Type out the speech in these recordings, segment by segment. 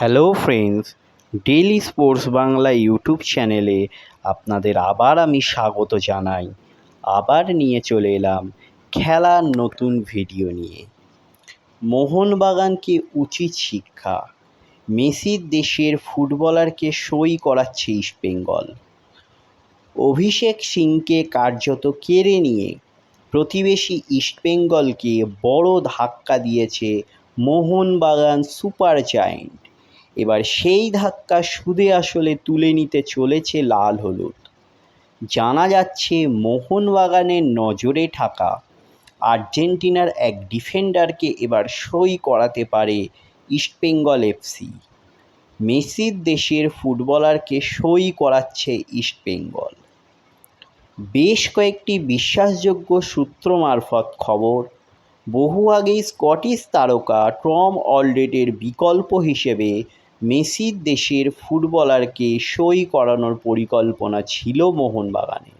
Hello friends daily sports Bangla YouTube চ্যানেলে আপনাদের আবার আমি স্বাগত জানাই। আবার নিয়ে চলে এলাম খেলার নতুন ভিডিও নিয়ে। মোহনবাগানকে উচিত শিক্ষা। মেসির দেশের ফুটবলারকে সই করাচ্ছে ইস্টবেঙ্গল অভিষেক সিংকে কার্যত কেড়ে নিয়ে প্রতিবেশী ইস্টবেঙ্গলকে বড় ধাক্কা দিয়েছে মোহনবাগান সুপার জায়েন্ট। এবার সেই ধাক্কা সুদে আসলে তুলে নিতে চলেছে লাল হলুদ। জানা যাচ্ছে মোহনবাগানের নজরে থাকা আর্জেন্টিনার এক ডিফেন্ডারকে এবার সই করাতে পারে ইস্টবেঙ্গল এফসি মেসির দেশের ফুটবলারকে সই করাচ্ছে ইস্টবেঙ্গল বেশ কয়েকটি বিশ্বাসযোগ্য সূত্র মারফত খবর, বহু আগেই স্কটিশ তারকা টম অলডেটের বিকল্প হিসেবে মেসির দেশের ফুটবলারকে সই করানোর পরিকল্পনা ছিল মোহনবাগানের।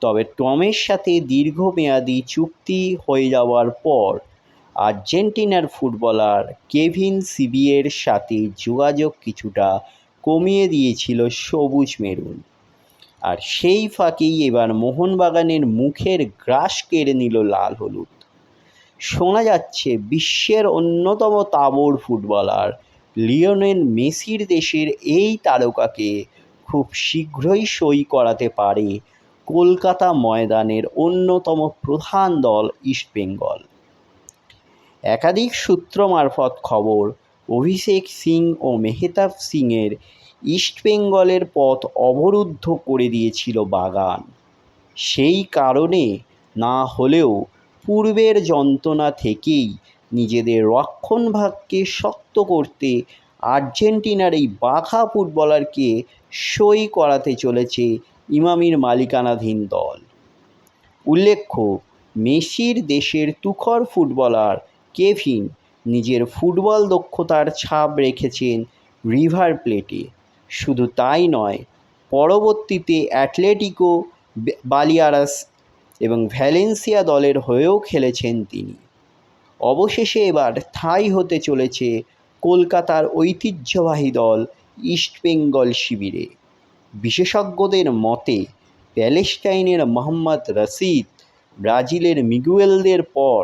তবে টমের সাথে দীর্ঘমেয়াদী চুক্তি হয়ে যাওয়ার পর আর্জেন্টিনার ফুটবলার কেভিন সিবিয়ের সাথে যোগাযোগ কিছুটা কমিয়ে দিয়েছিল সবুজ মেরুন। আর সেই ফাঁকেই এবার মোহনবাগানের মুখের গ্রাস কেড়ে নিল লাল হলুদ। শোনা যাচ্ছে বিশ্বের অন্যতম তাবড় ফুটবলার লিওনেল মেসির দেশের এই তারকাকে খুব শীঘ্রই সই করাতে পারে কলকাতা ময়দানের অন্যতম প্রধান দল ইস্টবেঙ্গল একাধিক সূত্র মারফত খবর, অভিষেক সিং ও মেহতাব সিংয়ের ইস্টবেঙ্গলের পথ অবরুদ্ধ করে দিয়েছিল বাগান। সেই কারণে না হলেও পূর্বের যন্ত্রণা থেকেই নিজেদের রক্ষণভাগকে শক্ত করতে আর্জেন্টিনার এই বাঘা ফুটবলারকে সই করাতে চলেছে ইমামির মালিকানাধীন দল। উল্লেখ্য, মেসির দেশের তুখর ফুটবলার কেভিন নিজের ফুটবল দক্ষতার ছাপ রেখেছেন রিভার প্লেটে। শুধু তাই নয়, পরবর্তীতে অ্যাটলেটিকো বালিয়ারাস এবং ভ্যালেন্সিয়া দলের হয়েও খেলেছেন তিনি। অবশেষে এবার ঠাঁই হতে চলেছে কলকাতার ঐতিহ্যবাহী দল ইস্টবেঙ্গল শিবিরে। বিশেষজ্ঞদের মতে, প্যালেস্টাইনের মোহাম্মদ রশিদ, ব্রাজিলের মিগুয়েলদের পর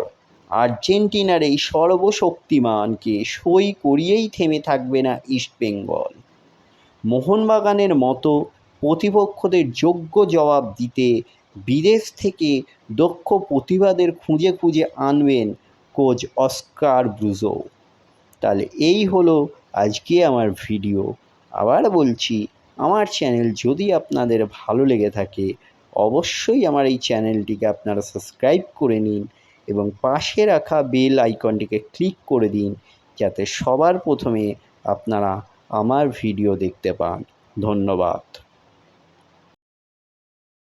আর্জেন্টিনার এই সর্বশক্তিমানকে সই করিয়েই থেমে থাকবে না ইস্টবেঙ্গল মোহনবাগানের মতো প্রতিপক্ষদের যোগ্য জবাব দিতে বিদেশ থেকে দক্ষ প্রতিভাদের খুঁজে খুঁজে আনবেন কোচ অস্কার ব্রুজো। তাহলে এই হলো আজকে আমার ভিডিও। আবার বলছি, আমার চ্যানেল যদি আপনাদের ভালো লেগে থাকে, অবশ্যই আমার এই চ্যানেলটিকে আপনারা সাবস্ক্রাইব করে নিন এবং পাশে রাখা বেল আইকনটিকে ক্লিক করে দিন, যাতে সবার প্রথমে আপনারা আমার ভিডিও দেখতে পান। ধন্যবাদ।